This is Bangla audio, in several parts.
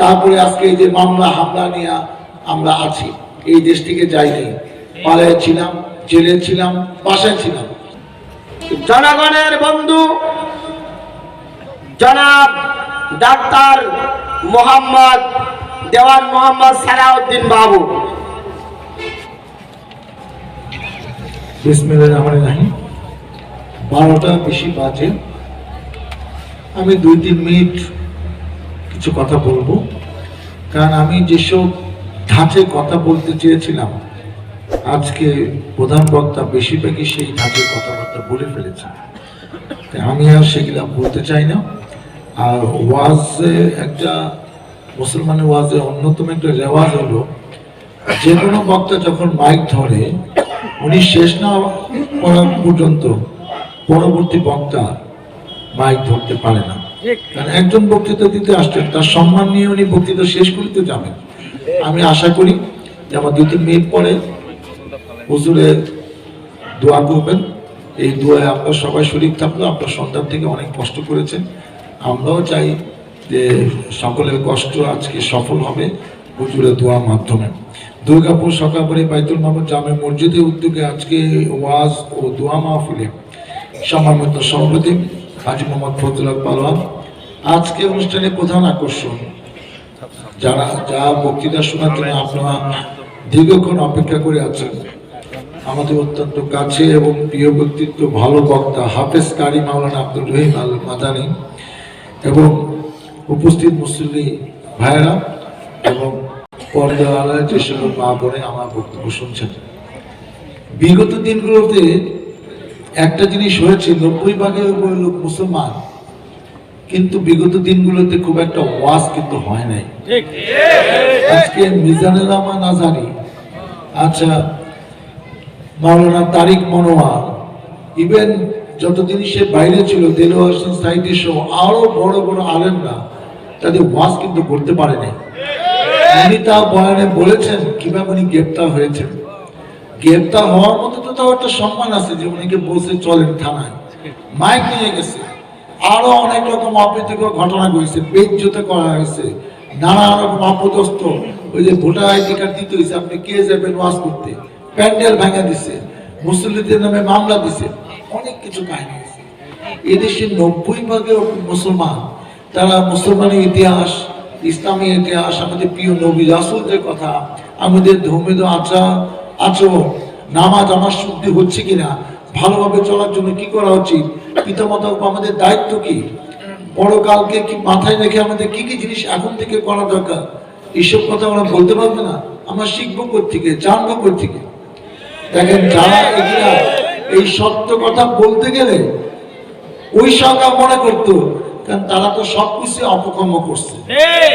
তারপরে আজকে এই যে মামলা হামলা নিয়ে আমরা আছি। এই দেশ থেকে যাইনি পালায় ছিলাম জেলে ছিলাম বাসায় ছিলাম। জনগণের বন্ধু জনাব ডাক্তার মোহাম্মদ দেওয়ান মোহাম্মদ সালাউদ্দিন বাবু। বারোটা বেশি বাজে। আমি দুই তিন মিনিট কিছু কথা বলব। কারণ আমি যেসব ধাঁচে কথা বলতে চেয়েছিলাম, আজকে প্রধান বক্তা বেশিরভাগই সেই ধাঁচে কথাবার্তা বলে ফেলেছে। আমি আর সেগুলা বলতে চাই না। আর ওয়াজে একটা, মুসলমানের ওয়াজে অন্যতম একটা রেওয়াজ হলো, যে কোনো বক্তা যখন মাইক ধরে, উনি শেষ না করা পর্যন্ত পরবর্তী বক্তা মাইক ধরতে পারে না। একজন বক্তৃতা দিতে আসছেন, তার সম্মান নিয়ে উনি বক্তৃতা শেষ করতে যাবেন। আমি আশা করি যে আমার দুই তিন মিনিট পরে হুজুরের দোয়া করবেন। এই দোয়ায় আপনার সবাই শরীর থাকল, আপনার সন্তান থেকে অনেক কষ্ট করেছেন। আমরাও চাই যে সকলের কষ্ট আজকে সফল হবে হুজুরের দোয়ার মাধ্যমে। দুর্গাপুর সকালবাড়ি বাইতুল মাহমুদ জামে মসজিদের উদ্যোগে আজকে ওয়াজ ও দোয়া মাহফিলে সম্মানিত সভাপতি হাজি মোহাম্মদ ফজলুল পালোয়ান আজকে অনুষ্ঠানে প্রধান আকর্ষণ, যারা, যা বক্তৃতা শোনার জন্য আপনারা দীর্ঘক্ষণ অপেক্ষা করে আছেন, আমাদের অত্যন্ত কাছে এবং প্রিয় ব্যক্তিত্ব, ভালো বক্তা হাফেজ কারি মাওলানা আব্দুল রহিম আল মাদানী এবং উপস্থিত মুসল্লি ভাইয়েরা এবং পর্দার আলায় যে মা বোনে আমার বক্তব্য শুনছেন। বিগত দিনগুলোতে একটা জিনিস হয়েছে নব্বই ভাগের উপরে লোক মুসলমান কিন্তু বিগত দিনগুলোতে খুব একটা ওয়াজ কিন্তু হয় নাই। আজকে মিজানুর রহমান আজারি আচ্ছা মাওলানা তারিক মনোয়া ইভেন যতদিন সে বাইরে ছিল দেলোয়ার হোসেন সাইদি সহ আরও বড় বড় আলেমরা তাদের ওয়াজ কিন্তু করতে পারে নাই। উনি তা বয়ানে বলেছেন কীভাবে উনি গ্রেপ্তার হয়েছেন। গ্রেপ্তার হওয়ার মতো তাও একটা সম্মান আছে যে উনিকে বসে চলেন থানায়। মাইক নিয়ে গেছে। আরও অনেক রকম অপ্রীতিকর ঘটনা ঘটেছে করা হয়েছে, নানা রকম ওই যে ভোটার আইডি কার্ড দিতে হয়েছে, আপনি কে যাবেন ওয়াজ করতে? প্যান্ডেল দিছে মুসলিমদের নামে মামলা দিছে, অনেক কিছু কাহিনী হয়েছে এদেশে নব্বই ভাগের মুসলমান, তারা মুসলমানের ইতিহাস, ইসলামী ইতিহাস, আমাদের প্রিয় নবী রাসুলদের কথা, আমাদের ধর্মীয় আচার আচরণ নামাজ আমার শুদ্ধি হচ্ছে কিনা ভালোভাবে চলার জন্য কি করা উচিত? পিতামাতা আমাদের দায়িত্ব কি? পরকালকে কি মাথায় রেখে আমাদের কি কি জিনিস এখন থেকে করা দরকার? এইসব কথা আমরা বলতে পারবে না। আমরা শিখব থেকে জানব থেকে দেখেন যারা এগুলা এই সত্য কথা বলতে গেলে ওই সরকার মনে করতো কারণ তারা তো সবকিছু অপকর্ম করছে।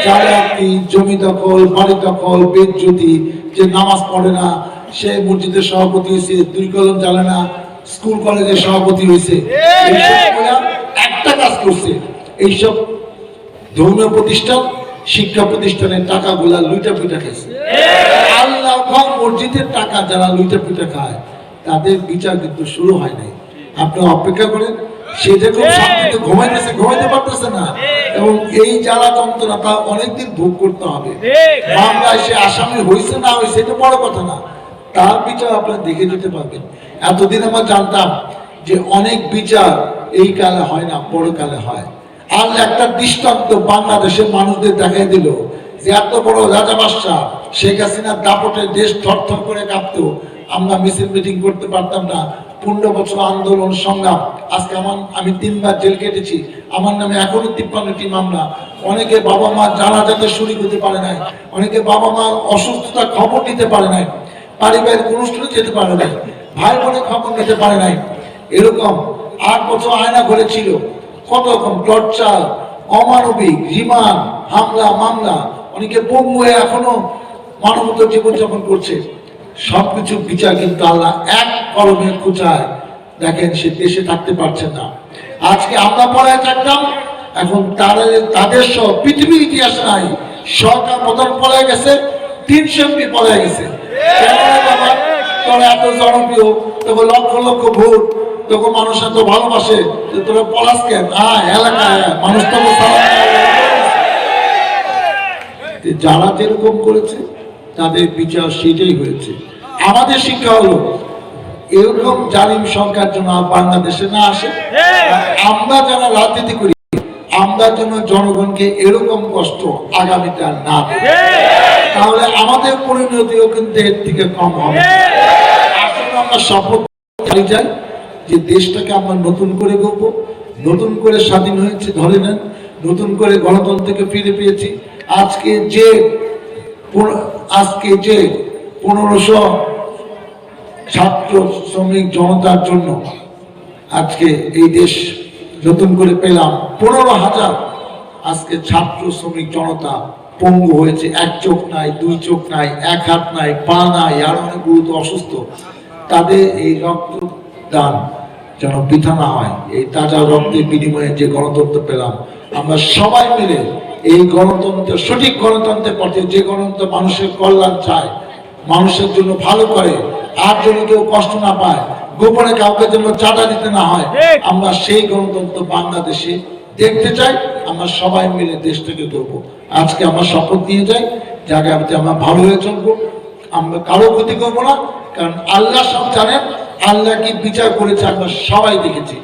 জালিয়াতি জমি দখল বাড়ি দখল বেদজ্যোতি যে নামাজ পড়ে না সে মসজিদের সভাপতি হয়েছে দুই কলম জ্বালে না স্কুল কলেজের সভাপতি হয়েছে। একটা কাজ করছে। এইসব ধর্মীয় প্রতিষ্ঠান শিক্ষা প্রতিষ্ঠানের টাকাগুলা লুইটা পিটা খেয়েছে আল্লাহ মসজিদের টাকা যারা লুইটা পিটা খায় তাদের বিচার কিন্তু শুরু হয় নাই। আপনি অপেক্ষা করেন সে যে খুব শান্তিতে ঘুমাইতেছে ঘুমাইতে পারতেছে না। এবং এই জ্বালা যন্ত্রণা তা অনেকদিন ভোগ করতে হবে। মামলায় সে আসামি হয়েছে না হয়েছে এটা বড় কথা না। তার বিচার আপনারা দেখে যেতে পারবেন। এতদিন আমরা জানতাম যে অনেক বিচার এই কালে হয় না পরকালে হয়। আর একটা দৃষ্টান্ত বাংলাদেশের মানুষদের দেখাই দিল যে এত বড় রাজা বাদশাহ শেখ হাসিনার দাপটে দেশ থরথর করে কাঁপতো। আমরা মিছিল মিটিং করতে পারতাম না। পনেরো বছর আন্দোলন, সংগ্রাম। আজকে আমার আমি তিনবার জেল কেটেছি আমার নামে এখনও তিপ্পান্নটি মামলা। অনেকে বাবা মা জানা যাতে শরীর হতে পারে নাই। অনেকে বাবা মা অসুস্থতার খবর নিতে পারে নাই। পারিবারিক অনুষ্ঠানে যেতে পারে নাই, ভাই বোনের খবর নিতে পারে নাই। এরকম আট বছর আয়না ঘরে ছিল কত রকম টর্চার অমানবিক, রিমান্ড, হামলা, মামলা, অনেকে বোম হয়ে এখনও মানবত জীবনযাপন করছে। সবকিছু বিচার কিন্তু আল্লাহ এক কলমে খুঁচায়। দেখেন সে দেশে থাকতে পারছে না। আজকে আমরা পড়ায় থাকতাম, এখন তাদের তাদের সহ পৃথিবীর ইতিহাস নাই। সরকার প্রধান পড়ায় গেছে গেছে। এত জনপ্রিয় লক্ষ লক্ষ ভোট মানুষ এত ভালোবাসে, যে তোরা পলাশ কেন? মানুষ দেয়। যারা যেরকম করেছে, তাদের বিচার সেটাই হয়েছে। আমাদের শিক্ষা হলো, এরকম জালিম সংখ্যার জন্য বাংলাদেশে না আসে। আমরা যারা রাজনীতি করি, আমরা যেন জনগণকে এরকম কষ্ট আগামীতে না দিই। তাহলে আমাদের পরিণতিও কিন্তু এর থেকে কম হবে। আসলে আমরা শপথ যে দেশটাকে আমরা নতুন করে নতুন করে স্বাধীন হয়েছে, ধরে নেন, নতুন করে গণতন্ত্রকে ফিরে পেয়েছি। আজকে যে আজকে যে পনেরোশো ছাত্র শ্রমিক জনতার জন্য আজকে এই দেশ নতুন করে পেলাম, পনেরো হাজার আজকে ছাত্র শ্রমিক জনতা পঙ্গু হয়েছে। এক চোখ নাই দুই চোখ নাই এক হাত নাই পা নাই আর অনেক গুরুত্ব অসুস্থ। তাদের এই রক্তদান যেন বৃথা না হয়। এই তাজা রক্তের বিনিময়ে যে গণতন্ত্র পেলাম আমরা সবাই মিলে এই গণতন্ত্র সঠিক গণতন্ত্রের পথে যে গণতন্ত্র মানুষের কল্যাণ চায় মানুষের জন্য ভালো করে আর যেন কেউ কষ্ট না পায় গোপনে কাউকে যেন চাঁদা দিতে না হয় আমরা সেই গণতন্ত্র বাংলাদেশে দেখতে চাই আমরা সবাই মিলে দেশটাকে করব আজকে আমরা শপথ নিয়ে যাই যে আগামীতে আমরা ভালো হয়ে চলবো। আমরা কারও ক্ষতি করব না কারণ আল্লাহ সব জানেন আল্লাহ কি বিচার করেছে আমরা সবাই দেখেছি।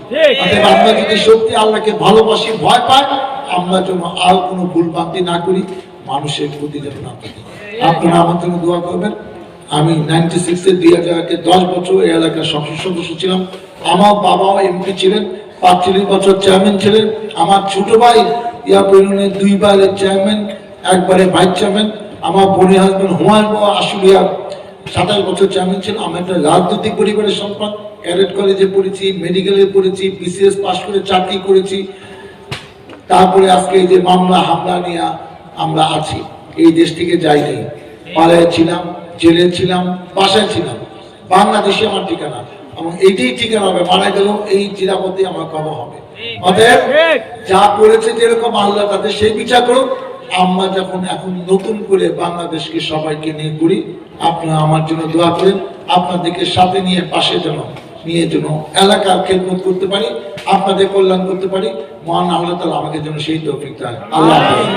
অতএব আমরা যদি সত্যি আল্লাহকে ভালোবাসি ভয় পাই আমরা যেন আর কোনো ভুল ভ্রান্তি না করি মানুষের ক্ষতি যেন না করি আপনারা আমার জন্য দোয়া করবেন। আমি নাইনটি সিক্সে দুই হাজারকে দশ বছর এই এলাকার সংসদ সদস্য ছিলাম। আমার বাবাও এমপি ছিলেন। পাঁচচল্লিশ বছর চেয়ারম্যান ছিলেন। আমার ছোট ভাই ইয়াপুর ইউনিয়নের দুইবারের চেয়ারম্যান একবারে ভাইস চেয়ারম্যান আমার বোনের হাজবেন্ড হুমায়ুন বাবা আশুলিয়া, সাতাশ বছর চেয়ারম্যান ছিলেন। আমি একটা রাজনৈতিক পরিবারের সম্পদ ক্যাডেট কলেজে পড়েছি মেডিকেলে পড়েছি বিসিএস পাশ করে চাকরি করেছি। তারপরে আজকে এই যে মামলা, হামলা নিয়ে আমরা আছি। এই দেশ থেকে যাই নেই। পালায় ছিলাম, জেলে ছিলাম, বাসায় ছিলাম। বাংলাদেশে আমার ঠিকানা। এবং এইটাই ঠিকানা হবে মারা গেলেও এই চিরাপতি আমার কবর হবে। অতএব যা করেছে যেরকম আল্লাহ তাদের সেই বিচার করুক। আমরা যখন এখন নতুন করে বাংলাদেশকে সবাইকে নিয়ে করি আপনারা আমার জন্য দোয়া করেন আপনাদেরকে সাথে নিয়ে পাশে যেন নিয়ে যেন এলাকার খেদমত করতে পারি আপনাদের কল্যাণ করতে পারি মহান আল্লাহ তালা আমাকে যেন সেই তৌফিক দেয় আল্লাহ হাফেজ।